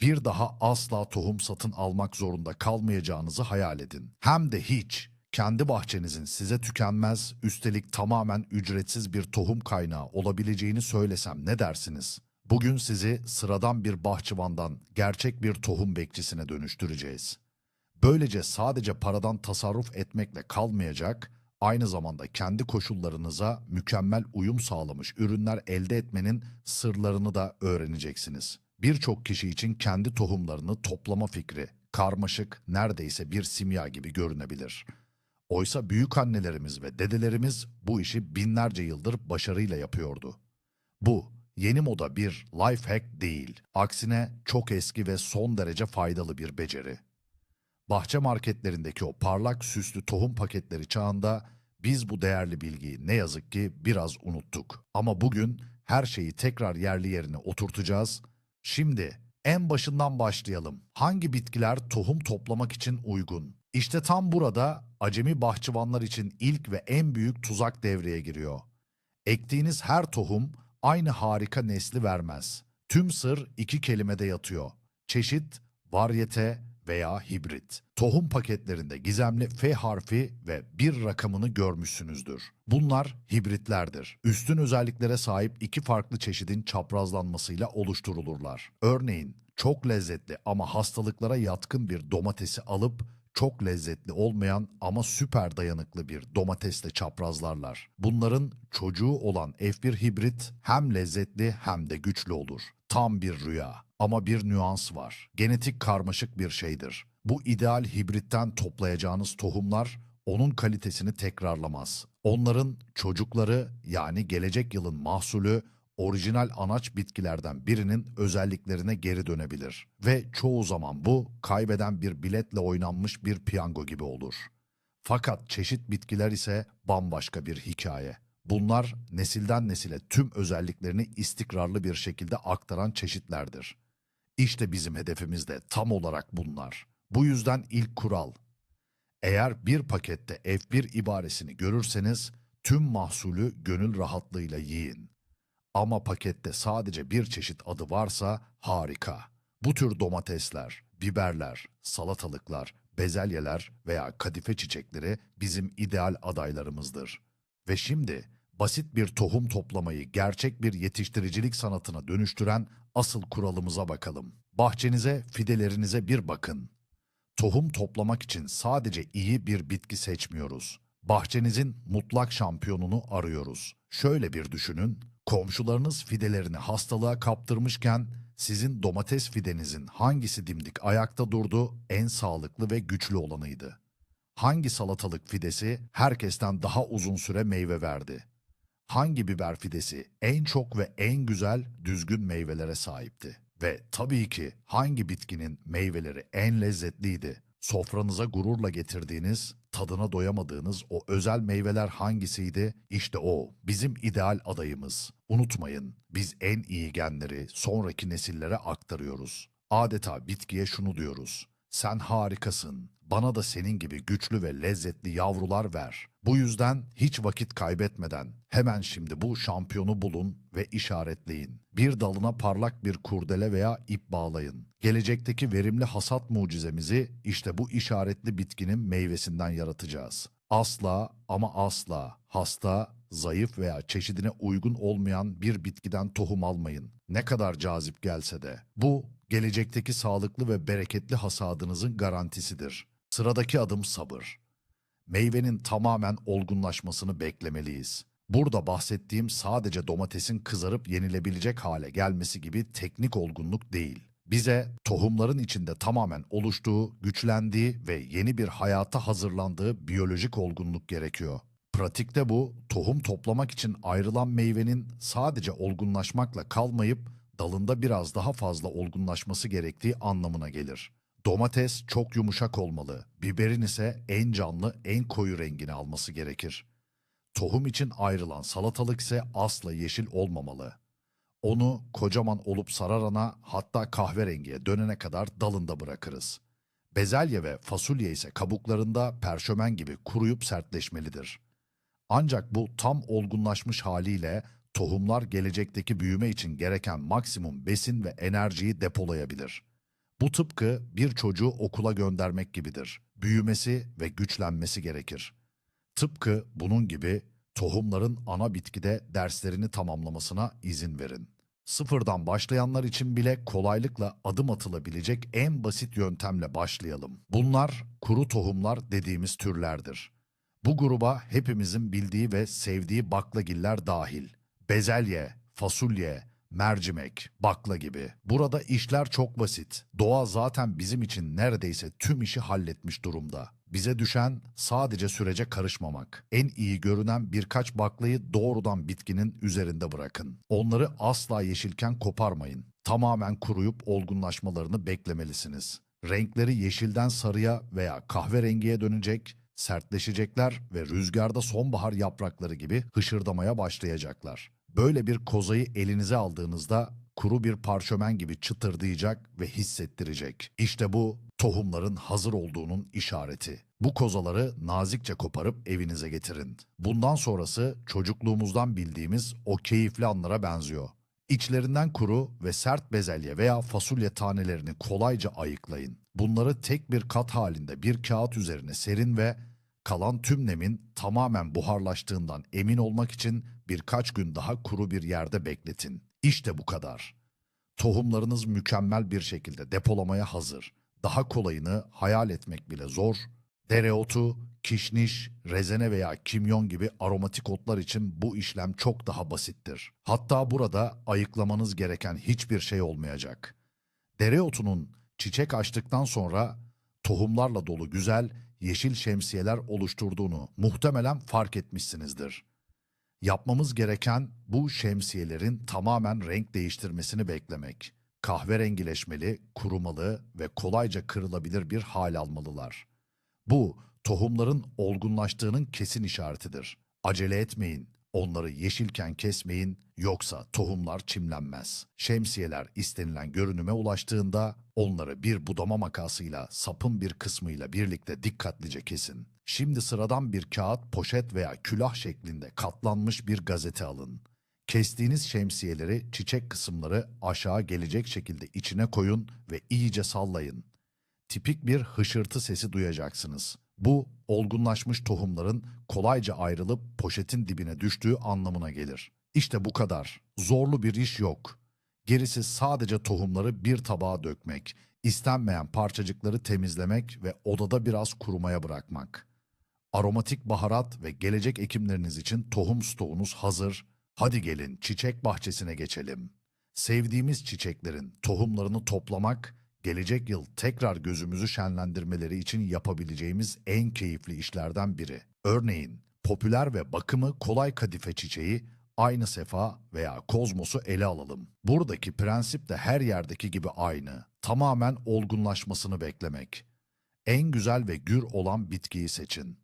Bir daha asla tohum satın almak zorunda kalmayacağınızı hayal edin. Hem de hiç. Kendi bahçenizin size tükenmez, üstelik tamamen ücretsiz bir tohum kaynağı olabileceğini söylesem ne dersiniz? Bugün sizi sıradan bir bahçıvandan gerçek bir tohum bekçisine dönüştüreceğiz. Böylece sadece paradan tasarruf etmekle kalmayacak, aynı zamanda kendi koşullarınıza mükemmel uyum sağlamış ürünler elde etmenin sırlarını da öğreneceksiniz. Birçok kişi için kendi tohumlarını toplama fikri karmaşık, neredeyse bir simya gibi görünebilir. Oysa büyük annelerimiz ve dedelerimiz bu işi binlerce yıldır başarıyla yapıyordu. Bu yeni moda bir life hack değil. Aksine çok eski ve son derece faydalı bir beceri. Bahçe marketlerindeki o parlak süslü tohum paketleri çağında biz bu değerli bilgiyi ne yazık ki biraz unuttuk. Ama bugün her şeyi tekrar yerli yerine oturtacağız. Şimdi en başından başlayalım. Hangi bitkiler tohum toplamak için uygun? İşte tam burada acemi bahçıvanlar için ilk ve en büyük tuzak devreye giriyor. Ektiğiniz her tohum aynı harika nesli vermez. Tüm sır iki kelimede yatıyor. Çeşit, varyete veya hibrit. Tohum paketlerinde gizemli F harfi ve bir rakamını görmüşsünüzdür. Bunlar hibritlerdir. Üstün özelliklere sahip iki farklı çeşidin çaprazlanmasıyla oluşturulurlar. Örneğin çok lezzetli ama hastalıklara yatkın bir domatesi alıp çok lezzetli olmayan ama süper dayanıklı bir domatesle çaprazlarlar. Bunların çocuğu olan F1 hibrit hem lezzetli hem de güçlü olur. Tam bir rüya. Ama bir nüans var. Genetik karmaşık bir şeydir. Bu ideal hibritten toplayacağınız tohumlar onun kalitesini tekrarlamaz. Onların çocukları yani gelecek yılın mahsulü orijinal anaç bitkilerden birinin özelliklerine geri dönebilir. Ve çoğu zaman bu kaybeden bir biletle oynanmış bir piyango gibi olur. Fakat çeşit bitkiler ise bambaşka bir hikaye. Bunlar nesilden nesile tüm özelliklerini istikrarlı bir şekilde aktaran çeşitlerdir. İşte bizim hedefimiz de tam olarak bunlar. Bu yüzden ilk kural. Eğer bir pakette F1 ibaresini görürseniz tüm mahsulü gönül rahatlığıyla yiyin. Ama pakette sadece bir çeşit adı varsa harika. Bu tür domatesler, biberler, salatalıklar, bezelyeler veya kadife çiçekleri bizim ideal adaylarımızdır. Ve şimdi basit bir tohum toplamayı gerçek bir yetiştiricilik sanatına dönüştüren asıl kuralımıza bakalım. Bahçenize, fidelerinize bir bakın. Tohum toplamak için sadece iyi bir bitki seçmiyoruz. Bahçenizin mutlak şampiyonunu arıyoruz. Şöyle bir düşünün, komşularınız fidelerini hastalığa kaptırmışken sizin domates fidenizin hangisi dimdik ayakta durdu, en sağlıklı ve güçlü olanıydı. Hangi salatalık fidesi herkesten daha uzun süre meyve verdi? Hangi biber fidesi en çok ve en güzel düzgün meyvelere sahipti? Ve tabii ki hangi bitkinin meyveleri en lezzetliydi? Sofranıza gururla getirdiğiniz, tadına doyamadığınız o özel meyveler hangisiydi? İşte o, bizim ideal adayımız. Unutmayın, biz en iyi genleri sonraki nesillere aktarıyoruz. Adeta bitkiye şunu diyoruz. Sen harikasın. Bana da senin gibi güçlü ve lezzetli yavrular ver. Bu yüzden hiç vakit kaybetmeden hemen şimdi bu şampiyonu bulun ve işaretleyin. Bir dalına parlak bir kurdele veya ip bağlayın. Gelecekteki verimli hasat mucizemizi işte bu işaretli bitkinin meyvesinden yaratacağız. Asla ama asla hasta, zayıf veya çeşidine uygun olmayan bir bitkiden tohum almayın. Ne kadar cazip gelse de. Bu gelecekteki sağlıklı ve bereketli hasadınızın garantisidir. Sıradaki adım sabır. Meyvenin tamamen olgunlaşmasını beklemeliyiz. Burada bahsettiğim sadece domatesin kızarıp yenilebilecek hale gelmesi gibi teknik olgunluk değil. Bize tohumların içinde tamamen oluştuğu, güçlendiği ve yeni bir hayata hazırlandığı biyolojik olgunluk gerekiyor. Pratikte bu, tohum toplamak için ayrılan meyvenin sadece olgunlaşmakla kalmayıp dalında biraz daha fazla olgunlaşması gerektiği anlamına gelir. Domates çok yumuşak olmalı, biberin ise en canlı, en koyu rengini alması gerekir. Tohum için ayrılan salatalık ise asla yeşil olmamalı. Onu kocaman olup sararana hatta kahverengiye dönene kadar dalında bırakırız. Bezelye ve fasulye ise kabuklarında perşömen gibi kuruyup sertleşmelidir. Ancak bu tam olgunlaşmış haliyle tohumlar gelecekteki büyüme için gereken maksimum besin ve enerjiyi depolayabilir. Bu tıpkı bir çocuğu okula göndermek gibidir. Büyümesi ve güçlenmesi gerekir. Tıpkı bunun gibi tohumların ana bitkide derslerini tamamlamasına izin verin. Sıfırdan başlayanlar için bile kolaylıkla adım atılabilecek en basit yöntemle başlayalım. Bunlar kuru tohumlar dediğimiz türlerdir. Bu gruba hepimizin bildiği ve sevdiği baklagiller dahil. Bezelye, fasulye, mercimek, bakla gibi. Burada işler çok basit. Doğa zaten bizim için neredeyse tüm işi halletmiş durumda. Bize düşen sadece sürece karışmamak. En iyi görünen birkaç baklayı doğrudan bitkinin üzerinde bırakın. Onları asla yeşilken koparmayın. Tamamen kuruyup olgunlaşmalarını beklemelisiniz. Renkleri yeşilden sarıya veya kahverengiye dönecek, sertleşecekler ve rüzgarda sonbahar yaprakları gibi hışırdamaya başlayacaklar. Böyle bir kozayı elinize aldığınızda kuru bir parşömen gibi çıtırdayacak ve hissettirecek. İşte bu tohumların hazır olduğunun işareti. Bu kozaları nazikçe koparıp evinize getirin. Bundan sonrası çocukluğumuzdan bildiğimiz o keyifli anlara benziyor. İçlerinden kuru ve sert bezelye veya fasulye tanelerini kolayca ayıklayın. Bunları tek bir kat halinde bir kağıt üzerine serin ve kalan tüm nemin tamamen buharlaştığından emin olmak için birkaç gün daha kuru bir yerde bekletin. İşte bu kadar. Tohumlarınız mükemmel bir şekilde depolamaya hazır. Daha kolayını hayal etmek bile zor. Dereotu, kişniş, rezene veya kimyon gibi aromatik otlar için bu işlem çok daha basittir. Hatta burada ayıklamanız gereken hiçbir şey olmayacak. Dereotunun çiçek açtıktan sonra tohumlarla dolu güzel yeşil şemsiyeler oluşturduğunu muhtemelen fark etmişsinizdir. Yapmamız gereken bu şemsiyelerin tamamen renk değiştirmesini beklemek. Kahverengileşmeli, kurumalı ve kolayca kırılabilir bir hal almalılar. Bu tohumların olgunlaştığının kesin işaretidir. Acele etmeyin. Onları yeşilken kesmeyin yoksa tohumlar çimlenmez. Şemsiyeler istenilen görünüme ulaştığında onları bir budama makasıyla sapın bir kısmıyla birlikte dikkatlice kesin. Şimdi sıradan bir kağıt, poşet veya külah şeklinde katlanmış bir gazete alın. Kestiğiniz şemsiyeleri çiçek kısımları aşağı gelecek şekilde içine koyun ve iyice sallayın tipik bir hışırtı sesi duyacaksınız. Bu, olgunlaşmış tohumların kolayca ayrılıp poşetin dibine düştüğü anlamına gelir. İşte bu kadar. Zorlu bir iş yok. Gerisi sadece tohumları bir tabağa dökmek, istenmeyen parçacıkları temizlemek ve odada biraz kurumaya bırakmak. Aromatik baharat ve gelecek ekimleriniz için tohum stoğunuz hazır. Hadi gelin çiçek bahçesine geçelim. Sevdiğimiz çiçeklerin tohumlarını toplamak, gelecek yıl tekrar gözümüzü şenlendirmeleri için yapabileceğimiz en keyifli işlerden biri. Örneğin popüler ve bakımı kolay kadife çiçeği aynı sefa veya kozmosu ele alalım. Buradaki prensip de her yerdeki gibi aynı. Tamamen olgunlaşmasını beklemek. En güzel ve gür olan bitkiyi seçin.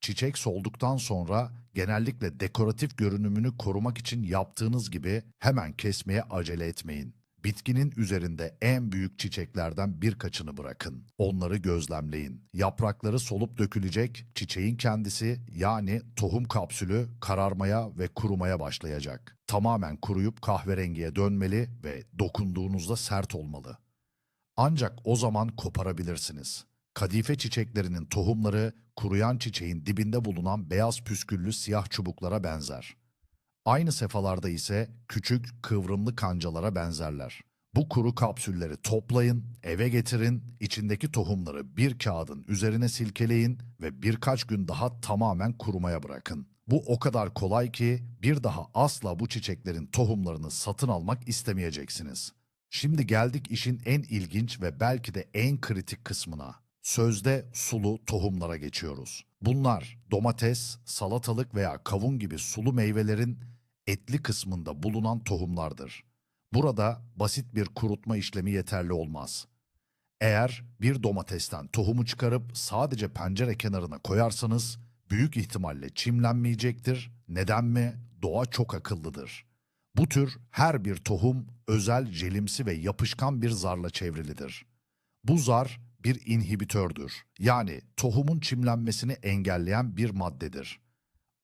Çiçek solduktan sonra genellikle dekoratif görünümünü korumak için yaptığınız gibi hemen kesmeye acele etmeyin. Bitkinin üzerinde en büyük çiçeklerden birkaçını bırakın. Onları gözlemleyin. Yaprakları solup dökülecek, çiçeğin kendisi yani tohum kapsülü kararmaya ve kurumaya başlayacak. Tamamen kuruyup kahverengiye dönmeli ve dokunduğunuzda sert olmalı. Ancak o zaman koparabilirsiniz. Kadife çiçeklerinin tohumları kuruyan çiçeğin dibinde bulunan beyaz püsküllü siyah çubuklara benzer. Aynı sefalarda ise küçük kıvrımlı kancalara benzerler. Bu kuru kapsülleri toplayın, eve getirin, içindeki tohumları bir kağıdın üzerine silkeleyin ve birkaç gün daha tamamen kurumaya bırakın. Bu o kadar kolay ki bir daha asla bu çiçeklerin tohumlarını satın almak istemeyeceksiniz. Şimdi geldik işin en ilginç ve belki de en kritik kısmına. Sözde sulu tohumlara geçiyoruz. Bunlar domates, salatalık veya kavun gibi sulu meyvelerin etli kısmında bulunan tohumlardır. Burada basit bir kurutma işlemi yeterli olmaz. Eğer bir domatesten tohumu çıkarıp sadece pencere kenarına koyarsanız büyük ihtimalle çimlenmeyecektir. Neden mi? Doğa çok akıllıdır. Bu tür her bir tohum özel jelimsi ve yapışkan bir zarla çevrilidir. Bu zar bir inhibitördür. Yani tohumun çimlenmesini engelleyen bir maddedir.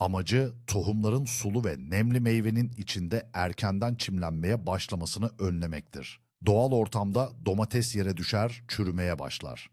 Amacı tohumların sulu ve nemli meyvenin içinde erkenden çimlenmeye başlamasını önlemektir. Doğal ortamda domates yere düşer, çürümeye başlar.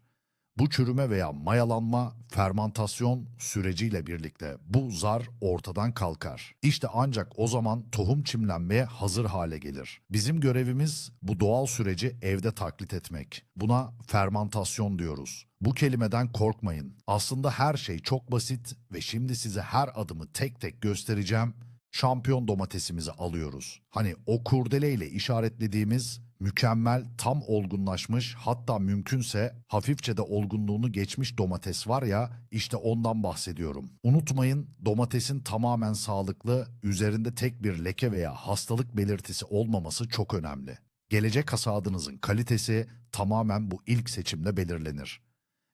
Bu çürüme veya mayalanma, fermantasyon süreciyle birlikte bu zar ortadan kalkar. İşte ancak o zaman tohum çimlenmeye hazır hale gelir. Bizim görevimiz bu doğal süreci evde taklit etmek. Buna fermantasyon diyoruz. Bu kelimeden korkmayın. Aslında her şey çok basit ve şimdi size her adımı tek tek göstereceğim. Şampiyon domatesimizi alıyoruz. Hani o kurdeleyle işaretlediğimiz mükemmel, tam olgunlaşmış hatta mümkünse hafifçe de olgunluğunu geçmiş domates var ya işte ondan bahsediyorum. Unutmayın domatesin tamamen sağlıklı, üzerinde tek bir leke veya hastalık belirtisi olmaması çok önemli. Gelecek hasadınızın kalitesi tamamen bu ilk seçimde belirlenir.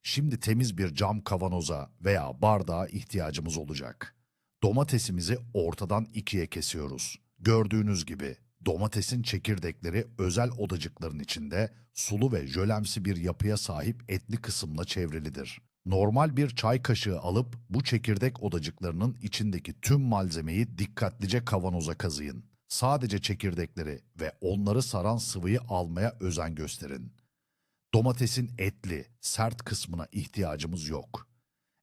Şimdi temiz bir cam kavanoza veya bardağa ihtiyacımız olacak. Domatesimizi ortadan ikiye kesiyoruz. Gördüğünüz gibi domatesin çekirdekleri özel odacıkların içinde sulu ve jölemsi bir yapıya sahip etli kısımla çevrilidir. Normal bir çay kaşığı alıp bu çekirdek odacıklarının içindeki tüm malzemeyi dikkatlice kavanoza kazıyın. Sadece çekirdekleri ve onları saran sıvıyı almaya özen gösterin. Domatesin etli, sert kısmına ihtiyacımız yok.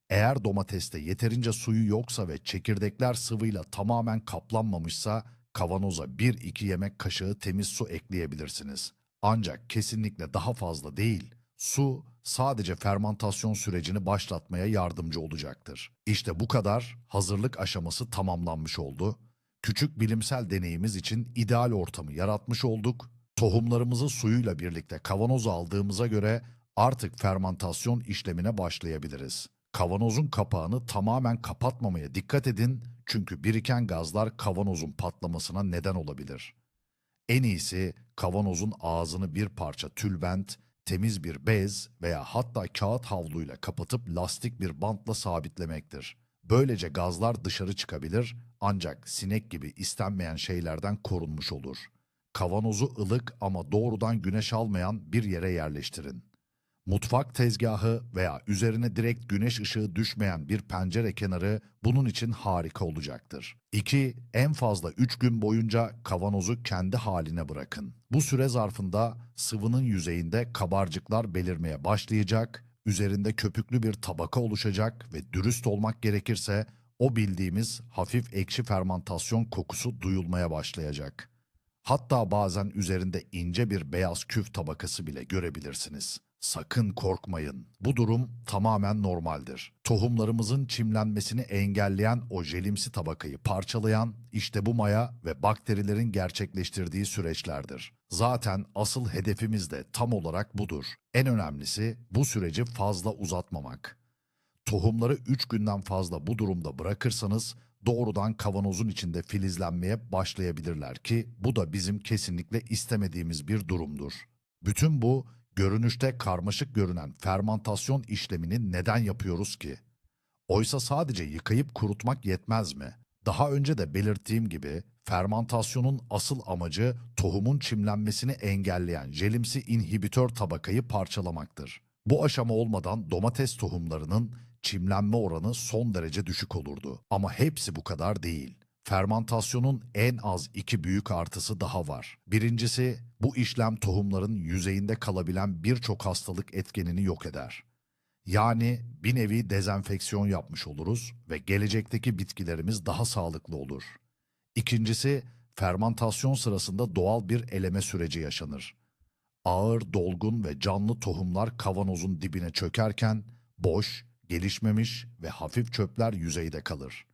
Eğer domateste yeterince suyu yoksa ve çekirdekler sıvıyla tamamen kaplanmamışsa kavanoza 1-2 yemek kaşığı temiz su ekleyebilirsiniz. Ancak kesinlikle daha fazla değil. Su sadece fermantasyon sürecini başlatmaya yardımcı olacaktır. İşte bu kadar hazırlık aşaması tamamlanmış oldu. Küçük bilimsel deneyimiz için ideal ortamı yaratmış olduk. Tohumlarımızı suyuyla birlikte kavanoza aldığımıza göre artık fermantasyon işlemine başlayabiliriz. Kavanozun kapağını tamamen kapatmamaya dikkat edin çünkü biriken gazlar kavanozun patlamasına neden olabilir. En iyisi kavanozun ağzını bir parça tülbent, temiz bir bez veya hatta kağıt havluyla kapatıp lastik bir bantla sabitlemektir. Böylece gazlar dışarı çıkabilir ancak sinek gibi istenmeyen şeylerden korunmuş olur. Kavanozu ılık ama doğrudan güneş almayan bir yere yerleştirin. Mutfak tezgahı veya üzerine direkt güneş ışığı düşmeyen bir pencere kenarı bunun için harika olacaktır. 2. En fazla 3 gün boyunca kavanozu kendi haline bırakın. Bu süre zarfında sıvının yüzeyinde kabarcıklar belirmeye başlayacak, üzerinde köpüklü bir tabaka oluşacak ve dürüst olmak gerekirse o bildiğimiz hafif ekşi fermantasyon kokusu duyulmaya başlayacak. Hatta bazen üzerinde ince bir beyaz küf tabakası bile görebilirsiniz. Sakın korkmayın. Bu durum tamamen normaldir. Tohumlarımızın çimlenmesini engelleyen o jelimsi tabakayı parçalayan işte bu maya ve bakterilerin gerçekleştirdiği süreçlerdir. Zaten asıl hedefimiz de tam olarak budur. En önemlisi bu süreci fazla uzatmamak. Tohumları 3 günden fazla bu durumda bırakırsanız doğrudan kavanozun içinde filizlenmeye başlayabilirler ki bu da bizim kesinlikle istemediğimiz bir durumdur. Bütün bu görünüşte karmaşık görünen fermantasyon işlemini neden yapıyoruz ki? Oysa sadece yıkayıp kurutmak yetmez mi? Daha önce de belirttiğim gibi fermantasyonun asıl amacı tohumun çimlenmesini engelleyen jelimsi inhibitör tabakayı parçalamaktır. Bu aşama olmadan domates tohumlarının çimlenme oranı son derece düşük olurdu. Ama hepsi bu kadar değil. Fermantasyonun en az iki büyük artısı daha var. Birincisi, bu işlem tohumların yüzeyinde kalabilen birçok hastalık etkenini yok eder. Yani bir nevi dezenfeksiyon yapmış oluruz ve gelecekteki bitkilerimiz daha sağlıklı olur. İkincisi, fermantasyon sırasında doğal bir eleme süreci yaşanır. Ağır, dolgun ve canlı tohumlar kavanozun dibine çökerken boş, gelişmemiş ve hafif çöpler yüzeyde kalır.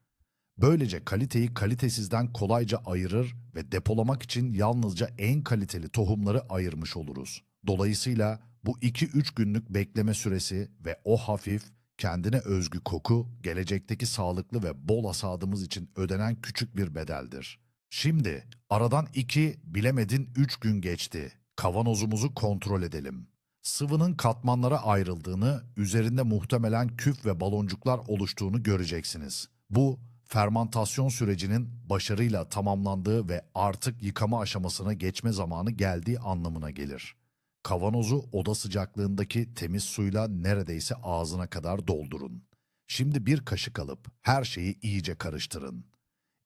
Böylece kaliteyi kalitesizden kolayca ayırır ve depolamak için yalnızca en kaliteli tohumları ayırmış oluruz. Dolayısıyla bu 2-3 günlük bekleme süresi ve o hafif, kendine özgü koku gelecekteki sağlıklı ve bol hasadımız için ödenen küçük bir bedeldir. Şimdi aradan 2 bilemedin 3 gün geçti. Kavanozumuzu kontrol edelim. Sıvının katmanlara ayrıldığını, üzerinde muhtemelen küf ve baloncuklar oluştuğunu göreceksiniz. Bu fermantasyon sürecinin başarıyla tamamlandığı ve artık yıkama aşamasına geçme zamanı geldiği anlamına gelir. Kavanozu oda sıcaklığındaki temiz suyla neredeyse ağzına kadar doldurun. Şimdi bir kaşık alıp her şeyi iyice karıştırın.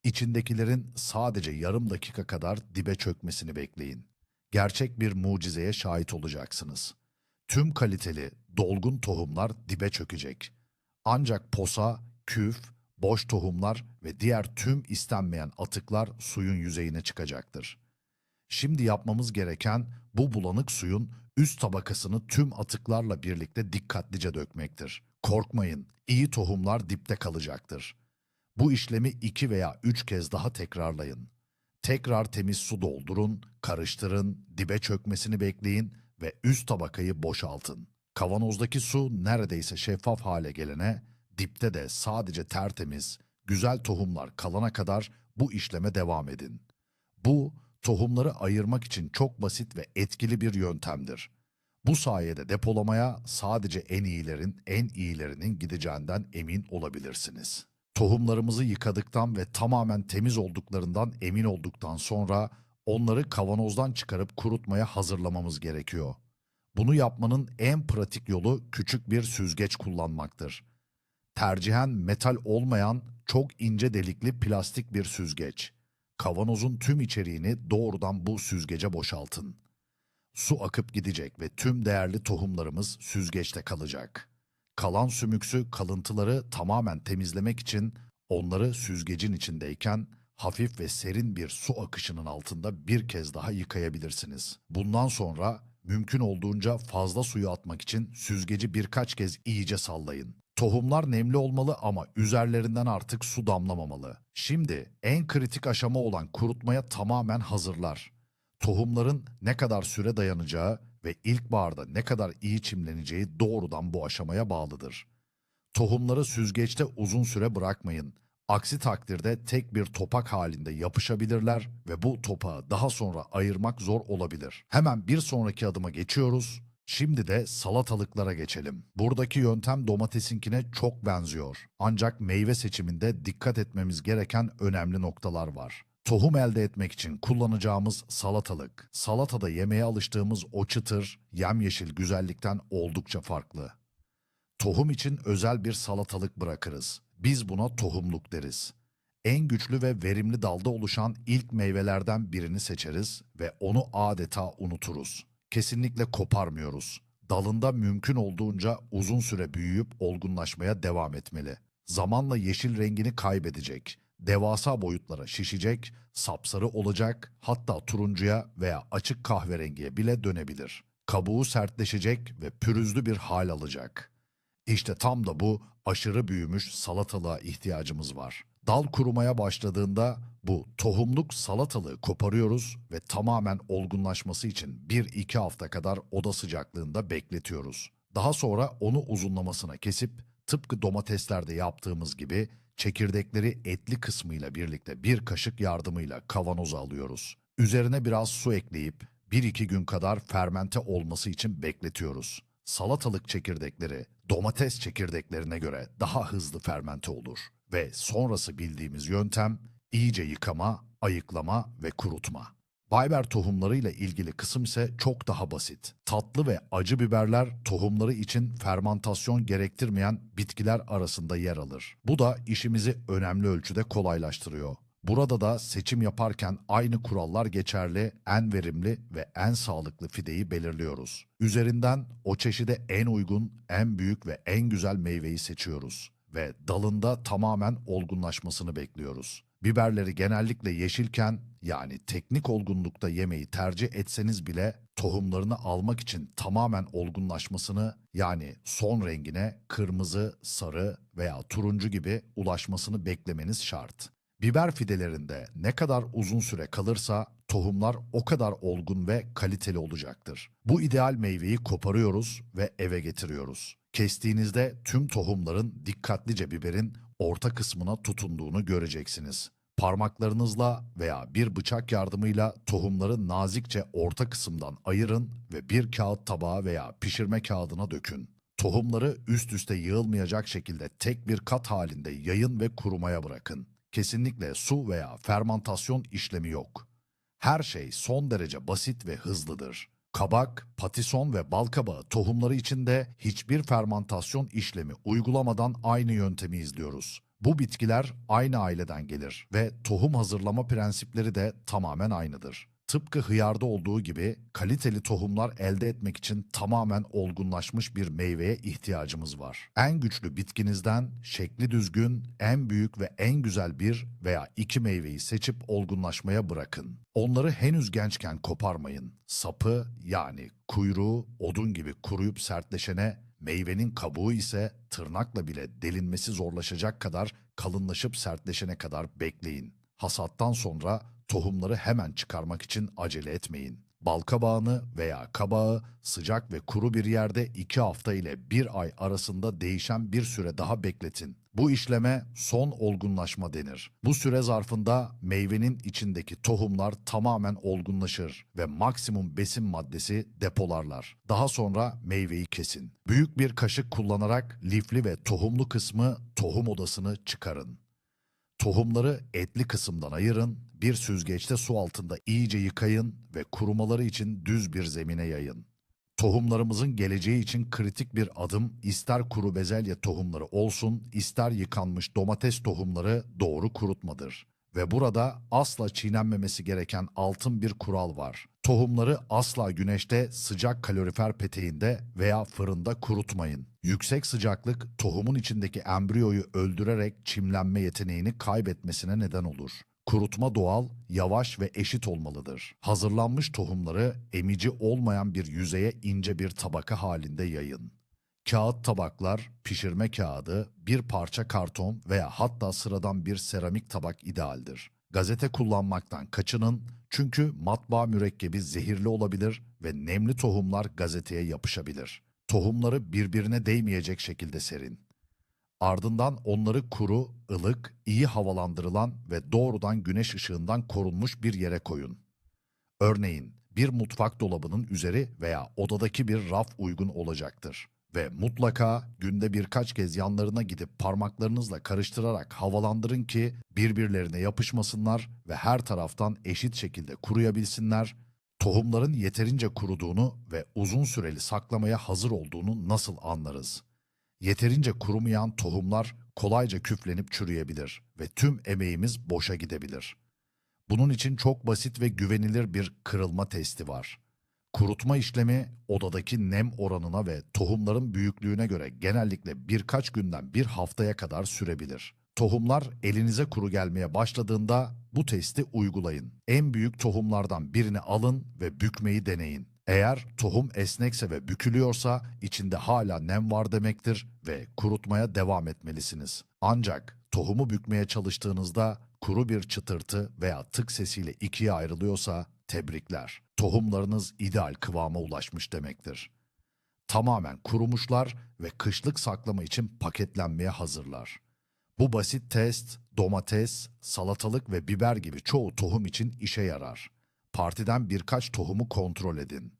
İçindekilerin sadece yarım dakika kadar dibe çökmesini bekleyin. gerçek bir mucizeye şahit olacaksınız. Tüm kaliteli, dolgun tohumlar dibe çökecek. Ancak posa, küf, boş tohumlar ve diğer tüm istenmeyen atıklar suyun yüzeyine çıkacaktır. Şimdi yapmamız gereken bu bulanık suyun üst tabakasını tüm atıklarla birlikte dikkatlice dökmektir. Korkmayın, iyi tohumlar dipte kalacaktır. Bu işlemi iki veya üç kez daha tekrarlayın. Tekrar temiz su doldurun, karıştırın, dibe çökmesini bekleyin ve üst tabakayı boşaltın. Kavanozdaki su neredeyse şeffaf hale gelene, dipte de sadece tertemiz, güzel tohumlar kalana kadar bu işleme devam edin. Bu, tohumları ayırmak için çok basit ve etkili bir yöntemdir. Bu sayede depolamaya sadece en iyilerin en iyilerinin gideceğinden emin olabilirsiniz. Tohumlarımızı yıkadıktan ve tamamen temiz olduklarından emin olduktan sonra onları kavanozdan çıkarıp kurutmaya hazırlamamız gerekiyor. Bunu yapmanın en pratik yolu küçük bir süzgeç kullanmaktır. Tercihen metal olmayan çok ince delikli plastik bir süzgeç. Kavanozun tüm içeriğini doğrudan bu süzgece boşaltın. Su akıp gidecek ve tüm değerli tohumlarımız süzgeçte kalacak. Kalan sümüksü kalıntıları tamamen temizlemek için onları süzgecin içindeyken hafif ve serin bir su akışının altında bir kez daha yıkayabilirsiniz. Bundan sonra mümkün olduğunca fazla suyu atmak için süzgeci birkaç kez iyice sallayın. Tohumlar nemli olmalı ama üzerlerinden artık su damlamamalı. Şimdi en kritik aşama olan kurutmaya tamamen hazırlar. Tohumların ne kadar süre dayanacağı ve ilkbaharda ne kadar iyi çimleneceği doğrudan bu aşamaya bağlıdır. Tohumları süzgeçte uzun süre bırakmayın. Aksi takdirde tek bir topak halinde yapışabilirler ve bu topağı daha sonra ayırmak zor olabilir. Hemen bir sonraki adıma geçiyoruz. Şimdi de salatalıklara geçelim. Buradaki yöntem domatesinkine çok benziyor. Ancak meyve seçiminde dikkat etmemiz gereken önemli noktalar var. Tohum elde etmek için kullanacağımız salatalık, salatada yemeye alıştığımız o çıtır, yemyeşil güzellikten oldukça farklı. Tohum için özel bir salatalık bırakırız. Biz buna tohumluk deriz. En güçlü ve verimli dalda oluşan ilk meyvelerden birini seçeriz ve onu adeta unuturuz. Kesinlikle koparmıyoruz. Dalında mümkün olduğunca uzun süre büyüyüp olgunlaşmaya devam etmeli. Zamanla yeşil rengini kaybedecek, devasa boyutlara şişecek, sapsarı olacak, hatta turuncuya veya açık kahverengiye bile dönebilir. Kabuğu sertleşecek ve pürüzlü bir hal alacak. İşte tam da bu aşırı büyümüş salatalığa ihtiyacımız var. Dal kurumaya başladığında bu tohumluk salatalığı koparıyoruz ve tamamen olgunlaşması için 1-2 hafta kadar oda sıcaklığında bekletiyoruz. Daha sonra onu uzunlamasına kesip tıpkı domateslerde yaptığımız gibi çekirdekleri etli kısmıyla birlikte bir kaşık yardımıyla kavanoza alıyoruz. Üzerine biraz su ekleyip 1-2 gün kadar fermente olması için bekletiyoruz. Salatalık çekirdekleri domates çekirdeklerine göre daha hızlı fermente olur ve sonrası bildiğimiz yöntem iyice yıkama, ayıklama ve kurutma. Bayber tohumlarıyla ilgili kısım ise çok daha basit. Tatlı ve acı biberler tohumları için fermantasyon gerektirmeyen bitkiler arasında yer alır. Bu da işimizi önemli ölçüde kolaylaştırıyor. Burada da seçim yaparken aynı kurallar geçerli, en verimli ve en sağlıklı fideyi belirliyoruz. Üzerinden o çeşide en uygun, en büyük ve en güzel meyveyi seçiyoruz ve dalında tamamen olgunlaşmasını bekliyoruz. Biberleri genellikle yeşilken yani teknik olgunlukta yemeyi tercih etseniz bile tohumlarını almak için tamamen olgunlaşmasını yani son rengine kırmızı, sarı veya turuncu gibi ulaşmasını beklemeniz şart. Biber fidelerinde ne kadar uzun süre kalırsa tohumlar o kadar olgun ve kaliteli olacaktır. Bu ideal meyveyi koparıyoruz ve eve getiriyoruz. Kestiğinizde tüm tohumların dikkatlice biberin orta kısmına tutunduğunu göreceksiniz. Parmaklarınızla veya bir bıçak yardımıyla tohumları nazikçe orta kısımdan ayırın ve bir kağıt tabağa veya pişirme kağıdına dökün. Tohumları üst üste yığılmayacak şekilde tek bir kat halinde yayın ve kurumaya bırakın. Kesinlikle su veya fermantasyon işlemi yok. Her şey son derece basit ve hızlıdır. Kabak, patison ve balkabağı tohumları için de hiçbir fermantasyon işlemi uygulamadan aynı yöntemi izliyoruz. Bu bitkiler aynı aileden gelir ve tohum hazırlama prensipleri de tamamen aynıdır. Tıpkı hıyarda olduğu gibi kaliteli tohumlar elde etmek için tamamen olgunlaşmış bir meyveye ihtiyacımız var. En güçlü bitkinizden şekli düzgün, en büyük ve en güzel bir veya iki meyveyi seçip olgunlaşmaya bırakın. Onları henüz gençken koparmayın. Sapı yani kuyruğu odun gibi kuruyup sertleşene, meyvenin kabuğu ise tırnakla bile delinmesi zorlaşacak kadar kalınlaşıp sertleşene kadar bekleyin. Hasattan sonra tohumları hemen çıkarmak için acele etmeyin. Balkabağını veya kabağı sıcak ve kuru bir yerde 2 hafta ile 1 ay arasında değişen bir süre daha bekletin. Bu işleme son olgunlaşma denir. Bu süre zarfında meyvenin içindeki tohumlar tamamen olgunlaşır ve maksimum besin maddesi depolarlar. Daha sonra meyveyi kesin. Büyük bir kaşık kullanarak lifli ve tohumlu kısmı tohum odasını çıkarın. Tohumları etli kısımdan ayırın, bir süzgeçte su altında iyice yıkayın ve kurumaları için düz bir zemine yayın. Tohumlarımızın geleceği için kritik bir adım ister kuru bezelye tohumları olsun, ister yıkanmış domates tohumları doğru kurutmadır. Ve burada asla çiğnenmemesi gereken altın bir kural var. Tohumları asla güneşte sıcak kalorifer peteğinde veya fırında kurutmayın. Yüksek sıcaklık tohumun içindeki embriyoyu öldürerek çimlenme yeteneğini kaybetmesine neden olur. Kurutma doğal, yavaş ve eşit olmalıdır. Hazırlanmış tohumları emici olmayan bir yüzeye ince bir tabaka halinde yayın. Kağıt tabaklar, pişirme kağıdı, bir parça karton veya hatta sıradan bir seramik tabak idealdir. Gazete kullanmaktan kaçının çünkü matbaa mürekkebi zehirli olabilir ve nemli tohumlar gazeteye yapışabilir. Tohumları birbirine değmeyecek şekilde serin. Ardından onları kuru, ılık, iyi havalandırılan ve doğrudan güneş ışığından korunmuş bir yere koyun. Örneğin bir mutfak dolabının üzeri veya odadaki bir raf uygun olacaktır. Ve mutlaka günde birkaç kez yanlarına gidip parmaklarınızla karıştırarak havalandırın ki birbirlerine yapışmasınlar ve her taraftan eşit şekilde kuruyabilsinler. Tohumların yeterince kuruduğunu ve uzun süreli saklamaya hazır olduğunu nasıl anlarız? Yeterince kurumayan tohumlar kolayca küflenip çürüyebilir ve tüm emeğimiz boşa gidebilir. Bunun için çok basit ve güvenilir bir kırılma testi var. Kurutma işlemi odadaki nem oranına ve tohumların büyüklüğüne göre genellikle birkaç günden bir haftaya kadar sürebilir. Tohumlar elinize kuru gelmeye başladığında bu testi uygulayın. En büyük tohumlardan birini alın ve bükmeyi deneyin. Eğer tohum esnekse ve bükülüyorsa içinde hala nem var demektir ve kurutmaya devam etmelisiniz. Ancak tohumu bükmeye çalıştığınızda kuru bir çıtırtı veya tık sesiyle ikiye ayrılıyorsa tebrikler. Tohumlarınız ideal kıvama ulaşmış demektir. Tamamen kurumuşlar ve kışlık saklama için paketlenmeye hazırlar. Bu basit test domates, salatalık ve biber gibi çoğu tohum için işe yarar. Partiden birkaç tohumu kontrol edin.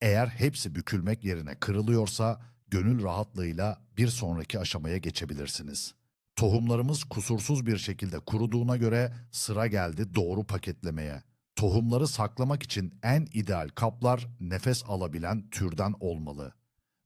Eğer hepsi bükülmek yerine kırılıyorsa gönül rahatlığıyla bir sonraki aşamaya geçebilirsiniz. Tohumlarımız kusursuz bir şekilde kuruduğuna göre sıra geldi doğru paketlemeye. Tohumları saklamak için en ideal kaplar nefes alabilen türden olmalı.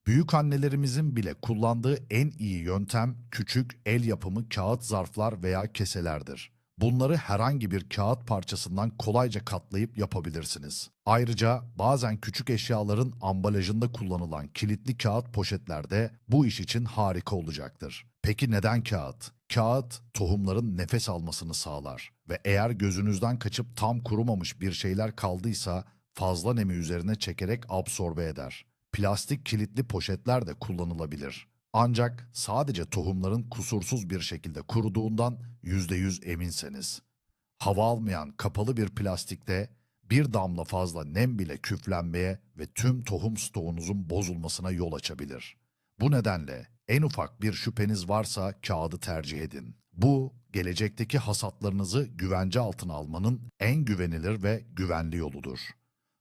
Büyük annelerimizin bile kullandığı en iyi yöntem küçük el yapımı kağıt zarflar veya keselerdir. Bunları herhangi bir kağıt parçasından kolayca katlayıp yapabilirsiniz. Ayrıca bazen küçük eşyaların ambalajında kullanılan kilitli kağıt poşetlerde bu iş için harika olacaktır. Peki neden kağıt? Kağıt tohumların nefes almasını sağlar ve eğer gözünüzden kaçıp tam kurumamış bir şeyler kaldıysa fazla nemi üzerine çekerek absorbe eder. Plastik kilitli poşetler de kullanılabilir. Ancak sadece tohumların kusursuz bir şekilde kuruduğundan %100 eminseniz. Hava almayan kapalı bir plastikte bir damla fazla nem bile küflenmeye ve tüm tohum stoğunuzun bozulmasına yol açabilir. Bu nedenle en ufak bir şüpheniz varsa kağıdı tercih edin. Bu, gelecekteki hasatlarınızı güvence altına almanın en güvenilir ve güvenli yoludur.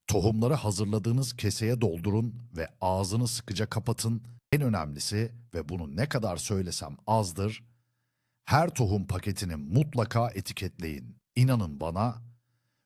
Tohumları hazırladığınız keseye doldurun ve ağzını sıkıca kapatın. En önemlisi ve bunu ne kadar söylesem azdır, her tohum paketini mutlaka etiketleyin. İnanın bana,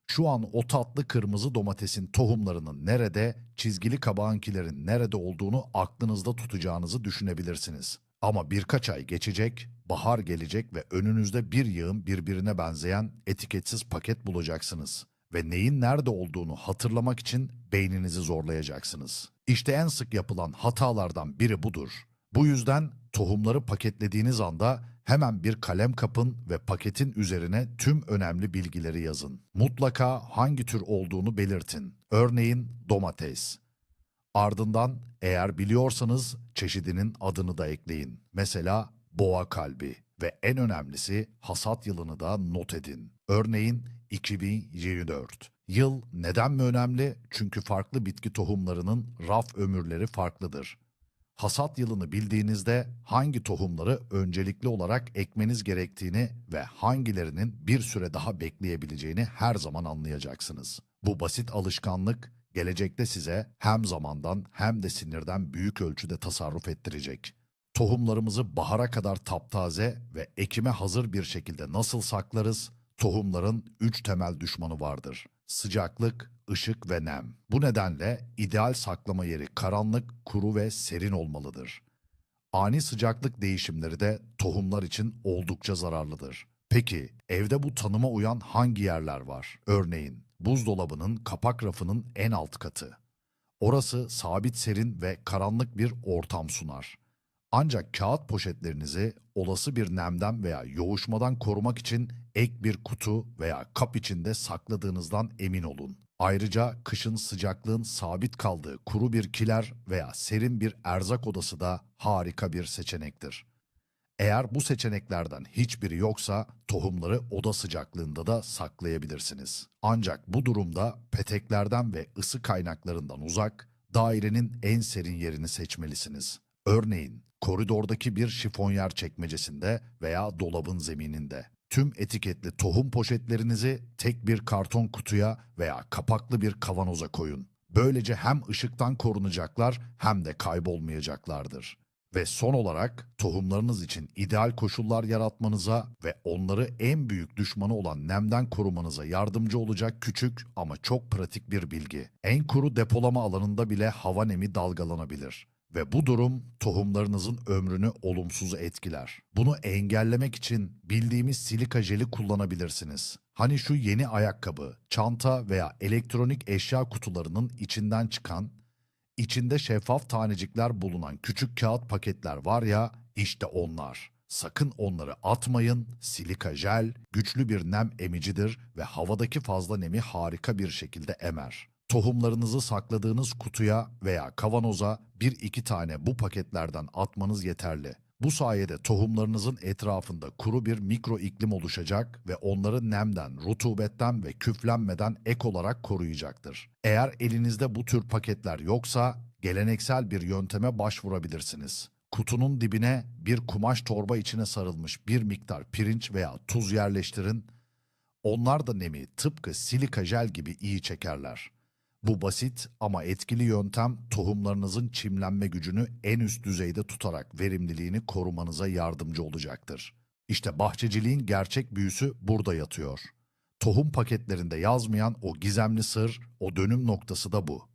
şu an o tatlı kırmızı domatesin tohumlarının nerede, çizgili kabağınkilerin nerede olduğunu aklınızda tutacağınızı düşünebilirsiniz. Ama birkaç ay geçecek, bahar gelecek ve önünüzde bir yığın birbirine benzeyen etiketsiz paket bulacaksınız. Ve neyin nerede olduğunu hatırlamak için beyninizi zorlayacaksınız. İşte en sık yapılan hatalardan biri budur. Bu yüzden tohumları paketlediğiniz anda hemen bir kalem kapın ve paketin üzerine tüm önemli bilgileri yazın. Mutlaka hangi tür olduğunu belirtin. Örneğin domates. Ardından eğer biliyorsanız çeşidinin adını da ekleyin. Mesela boğa kalbi ve en önemlisi hasat yılını da not edin. Örneğin 2024. Yıl neden mi önemli? Çünkü farklı bitki tohumlarının raf ömürleri farklıdır. Hasat yılını bildiğinizde hangi tohumları öncelikli olarak ekmeniz gerektiğini ve hangilerinin bir süre daha bekleyebileceğini her zaman anlayacaksınız. Bu basit alışkanlık gelecekte size hem zamandan hem de sinirden büyük ölçüde tasarruf ettirecek. Tohumlarımızı bahara kadar taptaze ve ekime hazır bir şekilde nasıl saklarız? Tohumların üç temel düşmanı vardır. Sıcaklık, ışık ve nem. Bu nedenle ideal saklama yeri karanlık, kuru ve serin olmalıdır. Ani sıcaklık değişimleri de tohumlar için oldukça zararlıdır. Peki evde bu tanıma uyan hangi yerler var? Örneğin buzdolabının kapak rafının en alt katı. Orası sabit serin ve karanlık bir ortam sunar. Ancak kağıt poşetlerinizi olası bir nemden veya yoğuşmadan korumak için ek bir kutu veya kap içinde sakladığınızdan emin olun. Ayrıca kışın sıcaklığın sabit kaldığı kuru bir kiler veya serin bir erzak odası da harika bir seçenektir. Eğer bu seçeneklerden hiçbiri yoksa tohumları oda sıcaklığında da saklayabilirsiniz. Ancak bu durumda peteklerden ve ısı kaynaklarından uzak, dairenin en serin yerini seçmelisiniz. Örneğin koridordaki bir şifonyer çekmecesinde veya dolabın zemininde. Tüm etiketli tohum poşetlerinizi tek bir karton kutuya veya kapaklı bir kavanoza koyun. Böylece hem ışıktan korunacaklar hem de kaybolmayacaklardır. Ve son olarak tohumlarınız için ideal koşullar yaratmanıza ve onları en büyük düşmanı olan nemden korumanıza yardımcı olacak küçük ama çok pratik bir bilgi. En kuru depolama alanında bile hava nemi dalgalanabilir ve bu durum tohumlarınızın ömrünü olumsuz etkiler. Bunu engellemek için bildiğimiz silika jeli kullanabilirsiniz. Hani şu yeni ayakkabı, çanta veya elektronik eşya kutularının içinden çıkan İçinde şeffaf tanecikler bulunan küçük kağıt paketler var ya, işte onlar. Sakın onları atmayın. Silika jel güçlü bir nem emicidir ve havadaki fazla nemi harika bir şekilde emer. Tohumlarınızı sakladığınız kutuya veya kavanoza bir iki tane bu paketlerden atmanız yeterli. Bu sayede tohumlarınızın etrafında kuru bir mikro iklim oluşacak ve onları nemden, rutubetten ve küflenmeden ek olarak koruyacaktır. Eğer elinizde bu tür paketler yoksa geleneksel bir yönteme başvurabilirsiniz. Kutunun dibine bir kumaş torba içine sarılmış bir miktar pirinç veya tuz yerleştirin. Onlar da nemi tıpkı silika jel gibi iyi çekerler. Bu basit ama etkili yöntem tohumlarınızın çimlenme gücünü en üst düzeyde tutarak verimliliğini korumanıza yardımcı olacaktır. İşte bahçeciliğin gerçek büyüsü burada yatıyor. Tohum paketlerinde yazmayan o gizemli sır, o dönüm noktası da bu.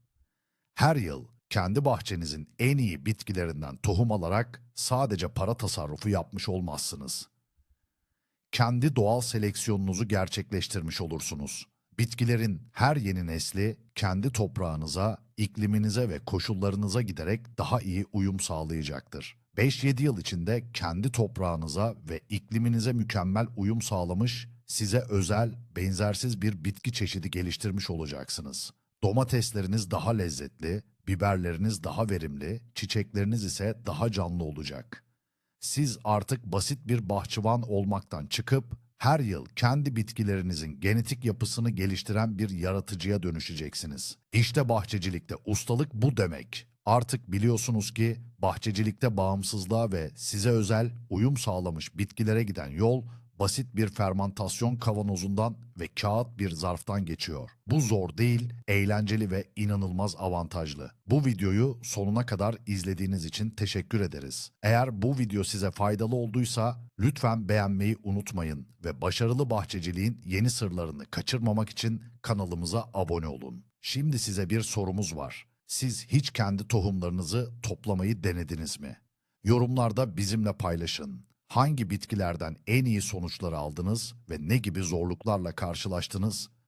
Her yıl kendi bahçenizin en iyi bitkilerinden tohum alarak sadece para tasarrufu yapmış olmazsınız. Kendi doğal seleksiyonunuzu gerçekleştirmiş olursunuz. Bitkilerin her yeni nesli kendi toprağınıza, ikliminize ve koşullarınıza giderek daha iyi uyum sağlayacaktır. 5-7 yıl içinde kendi toprağınıza ve ikliminize mükemmel uyum sağlamış, size özel, benzersiz bir bitki çeşidi geliştirmiş olacaksınız. Domatesleriniz daha lezzetli, biberleriniz daha verimli, çiçekleriniz ise daha canlı olacak. Siz artık basit bir bahçıvan olmaktan çıkıp her yıl kendi bitkilerinizin genetik yapısını geliştiren bir yaratıcıya dönüşeceksiniz. İşte bahçecilikte ustalık bu demek. Artık biliyorsunuz ki bahçecilikte bağımsızlığa ve size özel uyum sağlamış bitkilere giden yol basit bir fermantasyon kavanozundan ve kağıt bir zarftan geçiyor. Bu zor değil, eğlenceli ve inanılmaz avantajlı. Bu videoyu sonuna kadar izlediğiniz için teşekkür ederiz. Eğer bu video size faydalı olduysa lütfen beğenmeyi unutmayın ve başarılı bahçeciliğin yeni sırlarını kaçırmamak için kanalımıza abone olun. Şimdi size bir sorumuz var. Siz hiç kendi tohumlarınızı toplamayı denediniz mi? Yorumlarda bizimle paylaşın. Hangi bitkilerden en iyi sonuçları aldınız ve ne gibi zorluklarla karşılaştınız?